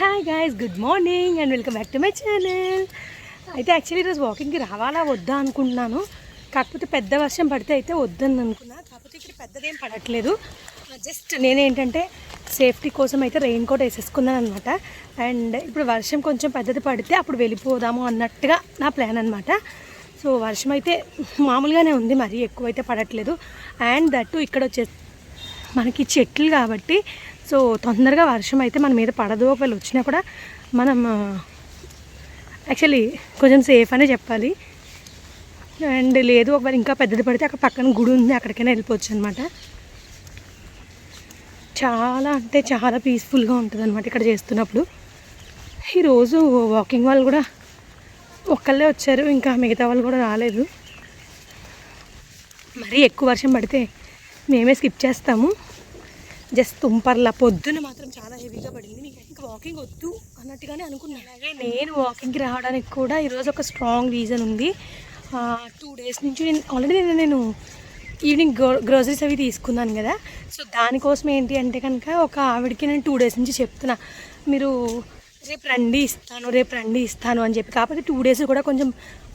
Hi guys good morning and welcome back to my channel అయితే actually ఈరోజు వాకింగ్కి రావాలా వద్దా అనుకుంటున్నాను. కాకపోతే పెద్ద వర్షం పడితే అయితే వద్దని అనుకున్నా. కాకపోతే ఇక్కడ పెద్దదేం పడట్లేదు. జస్ట్ నేనేంటంటే సేఫ్టీ కోసం అయితే రెయిన్ కోట్ వేసేసుకున్నాను అనమాట అండ్ ఇప్పుడు వర్షం కొంచెం పెద్దది పడితే అప్పుడు వెళ్ళిపోదాము అన్నట్టుగా నా ప్లాన్ అనమాట సో వర్షం అయితే మామూలుగానే ఉంది మరీ ఎక్కువైతే పడట్లేదు. అండ్ దట్టు ఇక్కడ వచ్చే మనకి చెట్లు కాబట్టి సో తొందరగా వర్షం అయితే మన మీద పడదు. ఒకవేళ వచ్చినా కూడా మనం యాక్చువల్లీ కొంచెం సేఫ్ అనే చెప్పాలి. అండ్ లేదు ఒకవేళ ఇంకా పెద్దది పడితే అక్కడ పక్కన గుడి ఉంది అక్కడికైనా వెళ్ళిపోవచ్చు అనమాట చాలా అంటే చాలా పీస్ఫుల్గా ఉంటుంది అనమాట ఇక్కడ చేస్తున్నప్పుడు. ఈరోజు వాకింగ్ వాళ్ళు కూడా ఒక్కళ్ళే వచ్చారు ఇంకా మిగతా వాళ్ళు కూడా రాలేదు. మరీ ఎక్కువ వర్షం పడితే మేమే స్కిప్ చేస్తాము. జస్ట్ తుంపర్లా పొద్దున్న మాత్రం చాలా హెవీగా పడింది. మీకు ఇంకా వాకింగ్ వద్దు అన్నట్టుగానే అనుకున్నాను. అలాగే నేను వాకింగ్కి రావడానికి కూడా ఈరోజు ఒక స్ట్రాంగ్ రీజన్ ఉంది. టూ డేస్ నుంచి నేను ఆల్రెడీ నేను నేను ఈవినింగ్ గ్రో గ్రోసరీస్ అవి తీసుకున్నాను కదా. సో దానికోసం ఏంటి అంటే కనుక ఒక ఆవిడకి నేను టూ డేస్ నుంచి చెప్తున్నా. మీరు రేపు రండి ఇస్తాను రేపు రండి ఇస్తాను అని చెప్పి. కాకపోతే టూ డేస్ కూడా కొంచెం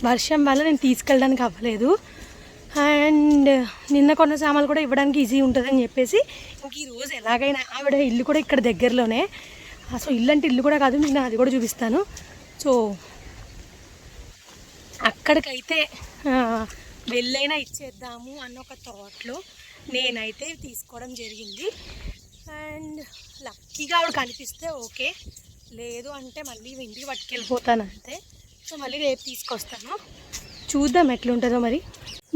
వర్షం వల్ల నేను తీసుకెళ్ళడానికి అవ్వలేదు. అండ్ నిన్న కొన్న సామాన్లు కూడా ఇవ్వడానికి ఈజీ ఉంటుందని చెప్పేసి ఇంక ఈరోజు ఎలాగైనా ఆవిడ ఇల్లు కూడా ఇక్కడ దగ్గరలోనే. సో ఇల్లు అంటే ఇల్లు కూడా కాదు నేను అది కూడా చూపిస్తాను. సో అక్కడికైతే వెళ్ళైనా ఇచ్చేద్దాము అన్న ఒక థాట్లో నేనైతే తీసుకోవడం జరిగింది. అండ్ లక్కీగా ఆవిడ కనిపిస్తే ఓకే. లేదు అంటే మళ్ళీ ఇంటికి పట్టుకెళ్ళిపోతాను అంతే. సో మళ్ళీ రేపు తీసుకొస్తాను. చూద్దాం ఎట్లుంటుందో మరి.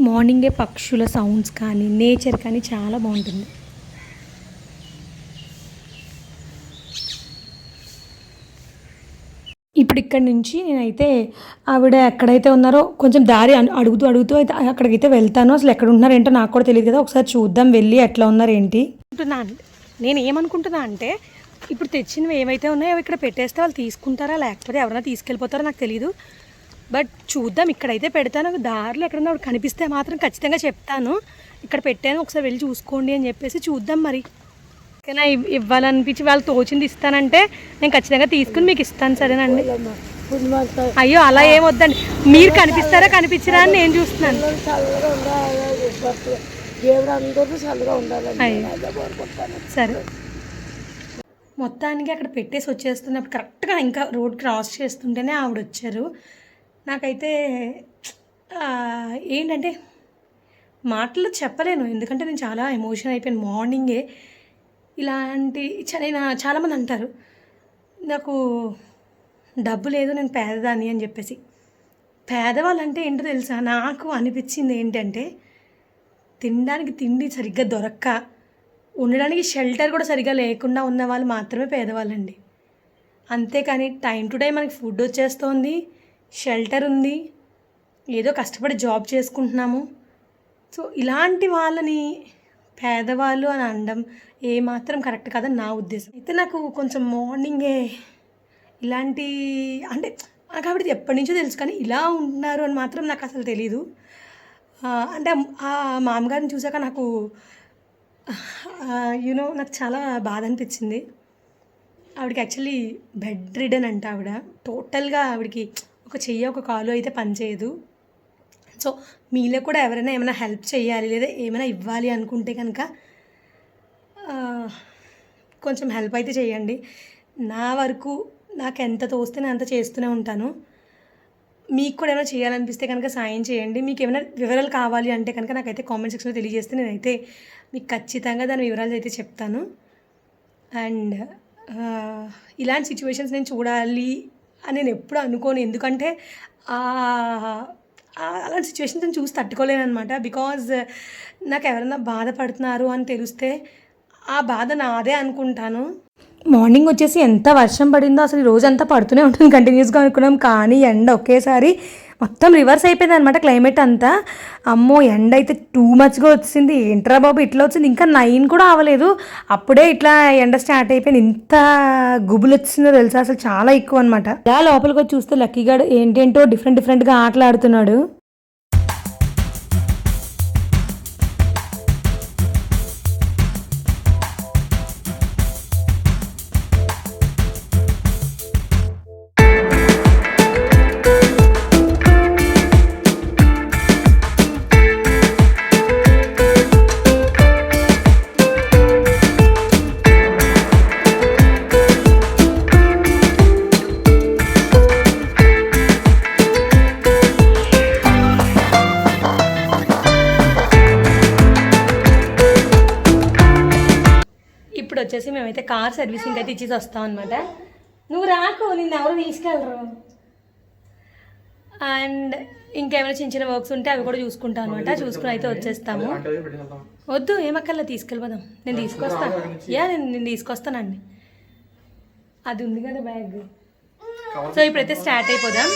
మార్నింగే పక్షుల సౌండ్స్ కానీ నేచర్ కానీ చాలా బాగుంటుంది. ఇప్పుడు ఇక్కడ నుంచి నేనైతే ఆవిడ ఎక్కడైతే ఉన్నారో కొంచెం దారి అడుగుతూ అడుగుతూ అయితే అక్కడికైతే వెళ్తాను. అసలు ఎక్కడ ఉన్నారేంటో నాకు కూడా తెలియదు కదా. ఒకసారి చూద్దాం వెళ్ళి ఎట్లా ఉన్నారు ఏంటి నేను ఏమనుకుంటున్నా అంటే ఇప్పుడు తెచ్చినవి ఏవైతే ఉన్నాయో ఇక్కడ పెట్టేస్తే వాళ్ళు తీసుకుంటారా లేకపోతే ఎవరైనా తీసుకెళ్ళిపోతారో నాకు తెలియదు బట్ చూద్దాం ఇక్కడైతే పెడతాను. దారిలో ఎక్కడన్నా కనిపిస్తే మాత్రం ఖచ్చితంగా చెప్తాను. ఇక్కడ పెట్టాను ఒకసారి వెళ్ళి చూసుకోండి అని చెప్పేసి చూద్దాం మరి. ఓకేనా? ఇవ్- ఇవ్వాలనిపించి వాళ్ళు తోచింది ఇస్తానంటే నేను ఖచ్చితంగా తీసుకుని మీకు ఇస్తాను సరేనండి? అయ్యో అలా ఏం వద్దండి. మీరు కనిపిస్తారా కనిపించరా అని నేను చూస్తున్నాను. సరే. మొత్తానికి అక్కడ పెట్టేసి వచ్చేస్తున్నప్పుడు కరెక్ట్గా ఇంకా రోడ్ క్రాస్ చేస్తుంటేనే ఆవిడ వచ్చారు నాకైతే ఏంటంటే మాటలు చెప్పలేను. ఎందుకంటే నేను చాలా ఎమోషన్ అయిపోయాను. మార్నింగే ఇలాంటి నేను చాలామంది అంటారు నాకు డబ్బు లేదు నేను పేదదాన్ని అని చెప్పేసి. పేదవాళ్ళు అంటే ఏంటో తెలుసా? నాకు అనిపించింది ఏంటంటే తినడానికి తిండి సరిగ్గా దొరక్క ఉండడానికి షెల్టర్ కూడా సరిగ్గా లేకుండా ఉన్న వాళ్ళు మాత్రమే పేదవాళ్ళండి. అంతేకాని టైం టు టైం మనకి ఫుడ్ వచ్చేస్తోంది షెల్టర్ ఉంది. ఏదో కష్టపడి జాబ్ చేసుకుంటున్నాము. సో ఇలాంటి వాళ్ళని పేదవాళ్ళు అని అనడం ఏమాత్రం కరెక్ట్ కాదని నా ఉద్దేశం. అయితే నాకు కొంచెం మార్నింగే ఇలాంటి అంటే నాకు ఆవిడ ఎప్పటి నుంచో తెలుసు కానీ ఇలా ఉంటున్నారు అని మాత్రం నాకు అసలు తెలీదు. అంటే ఆ మామగారిని చూసాక నాకు యూనో నాకు చాలా బాధ అనిపించింది. ఆవిడకి యాక్చువల్లీ బెడ్ రిడన్ అంట ఆవిడ. టోటల్గా ఆవిడకి ఒక చెయ్యి ఒక కాలు అయితే పనిచేయదు సో మీలో కూడా ఎవరైనా ఏమైనా హెల్ప్ చేయాలి లేదా ఏమైనా ఇవ్వాలి అనుకుంటే కనుక కొంచెం హెల్ప్ అయితే చేయండి. నా వరకు నాకు ఎంత తోస్తే నేను అంత చేస్తూనే ఉంటాను. మీకు కూడా ఏమైనా చేయాలనిపిస్తే కనుక సాయం చేయండి. మీకు ఏమైనా వివరాలు కావాలి అంటే కనుక నాకైతే కామెంట్ సెక్షన్లో తెలియజేస్తే నేనైతే మీకు ఖచ్చితంగా దాని వివరాలు అయితే చెప్తాను. అండ్ ఇలాంటి సిచ్యువేషన్స్ నేను చూడాలి అని నేను ఎప్పుడు అనుకోను. ఎందుకంటే అలాంటి సిచ్యువేషన్స్ నేను చూసి తట్టుకోలేను అనమాట బికాజ్ uh, నాకు ఎవరైనా బాధపడుతున్నారు అని తెలిస్తే ఆ బాధ నాదే అనుకుంటాను. మార్నింగ్ వచ్చేసి ఎంత వర్షం పడిందో అసలు ఈ రోజంతా పడుతూనే ఉంటుంది. కంటిన్యూస్గా అనుకున్నాం. కానీ ఎండ ఒకేసారి మొత్తం రివర్స్ అయిపోయింది అనమాట క్లైమేట్ అంతా. అమ్మో ఎండ అయితే టూ మచ్గా వచ్చింది. ఏంట్రా బాబు ఇట్లా వచ్చింది. ఇంకా నైన్ కూడా అవ్వలేదు. అప్పుడే ఇట్లా ఎండ స్టార్ట్ అయిపోయింది. ఇంత గుబులు వచ్చిందో తెలుసా? అసలు చాలా ఎక్కువ అనమాట ఇలా లోపలికి వచ్చి చూస్తే లక్కీగాడు ఏంటేంటో డిఫరెంట్ డిఫరెంట్గా ఆటలు ఆడుతున్నాడు. కార్ సర్వీసింగ్ అయితే ఇచ్చేసి వస్తాం అనమాట నువ్వు రాకు నిన్ను ఎవరు తీసుకెళ్ళరు? అండ్ ఇంకేమైనా చిన్న చిన్న వర్క్స్ ఉంటే అవి కూడా చూసుకుంటాం అనమాట చూసుకుని అయితే వచ్చేస్తాము. వద్దు ఏమక్కర్లే తీసుకెళ్ళిపోదాం. నేను తీసుకొస్తాను యా నేను నేను తీసుకొస్తానండి. అది ఉంది కదా బ్యాగ్. సో ఇప్పుడైతే స్టార్ట్ అయిపోదాం.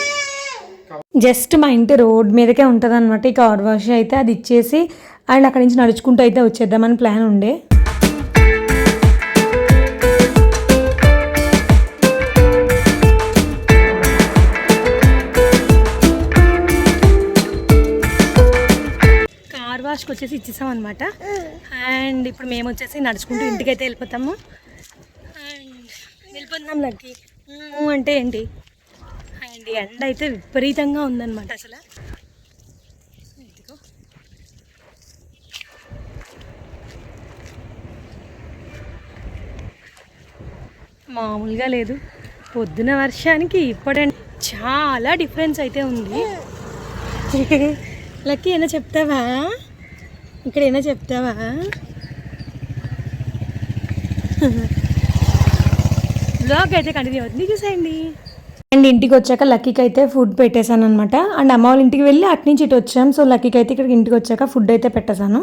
జస్ట్ మా ఇంటి రోడ్ మీదకే ఉంటుంది అనమాట ఈ కార్ వాష్ అయితే అది ఇచ్చేసి అండ్ అక్కడి నుంచి నడుచుకుంటూ అయితే వచ్చేద్దామని ప్లాన్ ఉండే. వాష్కి వచ్చేసి ఇచ్చేసాం అనమాట అండ్ ఇప్పుడు మేము వచ్చేసి నడుచుకుంటూ ఇంటికి అయితే వెళ్ళిపోతాము. అండ్ వెళ్ళిపోతున్నాం లక్కి. అంటే ఏంటి? అండ్ ఎండ అయితే విపరీతంగా ఉందన్నమాట అసలు. మామూలుగా లేదు. పొద్దున వర్షానికి ఇప్పుడంటే చాలా డిఫరెన్స్ అయితే ఉంది. లక్కీ ఏమైనా చెప్తావా? ఇక్కడ ఏమైనా చెప్తావా? బ్లాగ్ అయితే కంటిన్యూ అవుతుంది. చూసేయండి. అండ్ ఇంటికి వచ్చాక లక్కీకి అయితే ఫుడ్ పెట్టేశాను అనమాట అండ్ అమ్మ వాళ్ళ ఇంటికి వెళ్ళి అటు నుంచి ఇటు వచ్చాం సో లక్కీకి అయితే ఇక్కడికి ఇంటికి వచ్చాక ఫుడ్ అయితే పెట్టేశాను.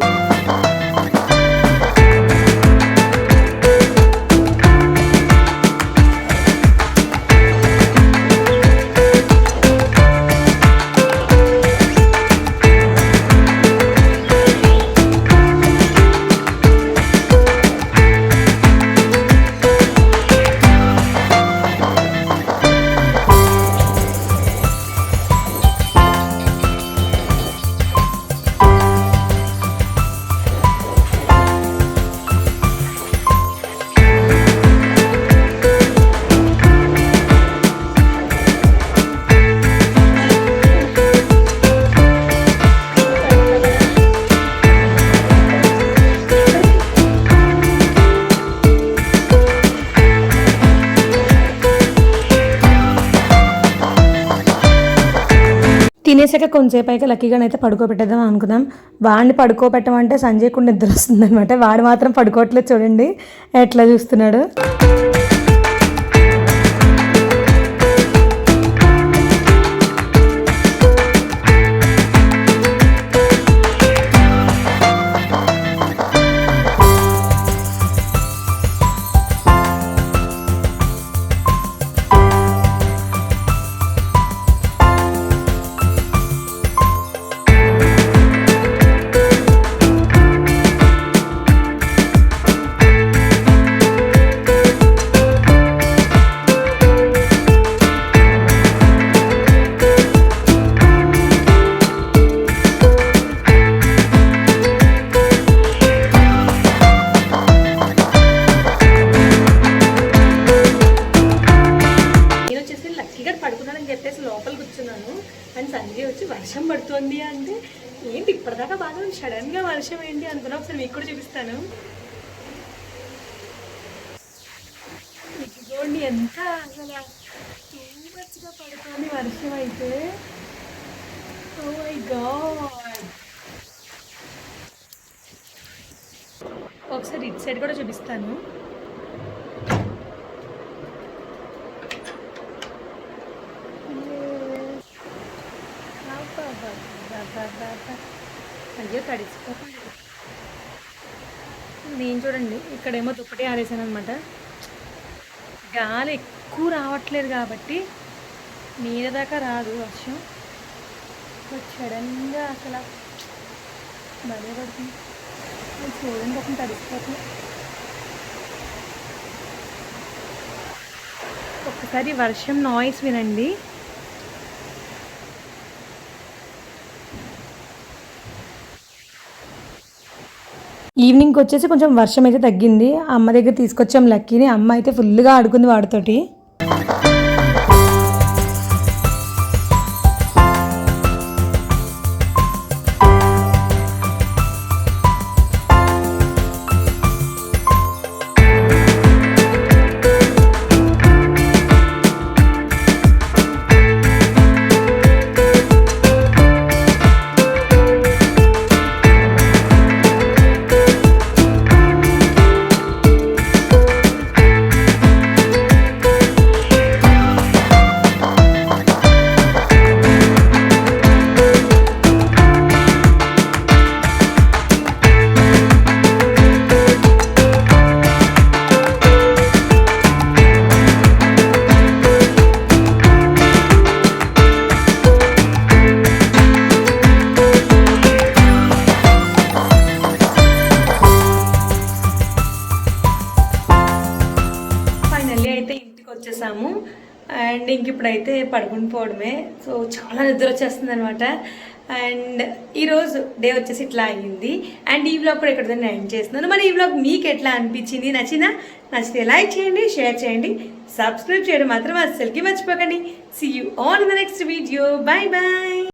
తినేసాక కొంచెంసేపు అయితే లక్కీగానే అయితే పడుకోబెట్టేద్దాం అనుకుందాం. వాడిని పడుకోబెట్టమంటే సంజయ్ కూడా నిద్ర వస్తుంది అనమాట వాడు మాత్రం పడుకోవట్లేదు చూడండి. ఎట్లా చూస్తున్నాడు? కూడా చూడండి ఎంత అసలు టూమచ్గా పడుతుంది వర్షం అయితే. ఓ మై గాడ్ ఒకసారి ఇటు సైడ్ కూడా చూపిస్తాను. అయ్యో తడిచిపోతాను నేను చూడండి ఇక్కడేమో దుప్పటి ఆరేసాను అనమాట గాలి ఎక్కువ రావట్లేదు కాబట్టి మీద దాకా రాదు వర్షం. సడన్గా అసలు భలే పడుతుంది. చూడండి ఒక తడిసిపోతుంది. ఒక్కసారి వర్షం నాయిస్ వినండి. ఈవినింగ్కి వచ్చేసి కొంచెం వర్షం అయితే తగ్గింది. అమ్మ దగ్గర తీసుకొచ్చాం లక్కీని. అమ్మ అయితే ఫుల్గా ఆడుకుంది వాడితోటి. అంటే ఇంక ఇప్పుడైతే పడుకుని పోవడమే. సో చాలా నిద్ర వచ్చేస్తుంది అనమాట అండ్ ఈరోజు డే వచ్చేసి ఇట్లా అయ్యింది అండ్ ఈ బ్లాగ్ కూడా ఇక్కడ నేను ఎండ్ చేస్తున్నాను. మరి ఈ బ్లాగ్ మీకు ఎట్లా అనిపించింది? నచ్చినా నచ్చితే లైక్ చేయండి షేర్ చేయండి. సబ్స్క్రైబ్ చేయడం మాత్రం అస్సలకి మర్చిపోకండి. See you all the next video bye bye